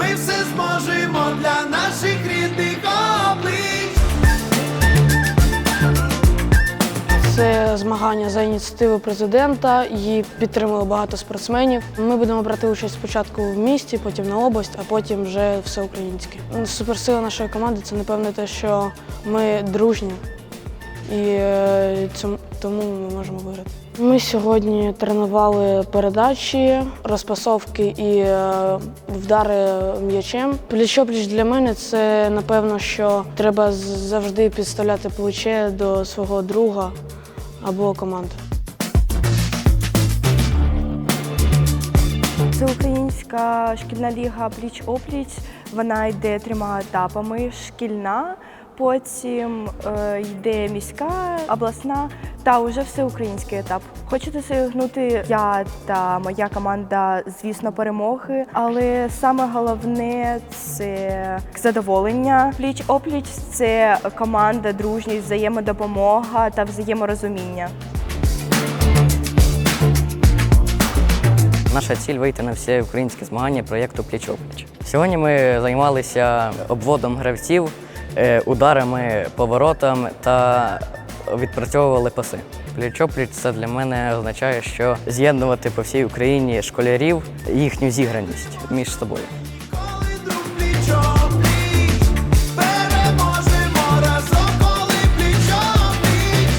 ми все зможемо для наших рідних облич. Це змагання за ініціативи президента. Її підтримали багато спортсменів. Ми будемо брати участь спочатку в місті, потім на область, а потім вже всеукраїнське. Суперсила нашої команди це напевно те, що ми дружні і е, тому ми можемо виграти. Ми сьогодні тренували передачі, розпасовки і е, вдари м'ячем. Пліч-опліч для мене це напевно, що треба завжди підставляти плече до свого друга або команди. Це українська шкільна ліга пліч-опліч. Вона йде трьома етапами: шкільна, потім е, йде міська, обласна та вже всеукраїнський етап. Хочу досягнути я та моя команда, звісно, перемоги, але саме головне це задоволення. Пліч-опліч це команда, дружність, взаємодопомога та взаєморозуміння. Наша ціль вийти на всі українські змагання проєкту Пліч-опліч. Сьогодні ми займалися обводом гравців, е, ударами, поворотами та відпрацьовували паси. Пліч-опліч це для мене означає, що з'єднувати по всій Україні школярів їхню зіграність між собою.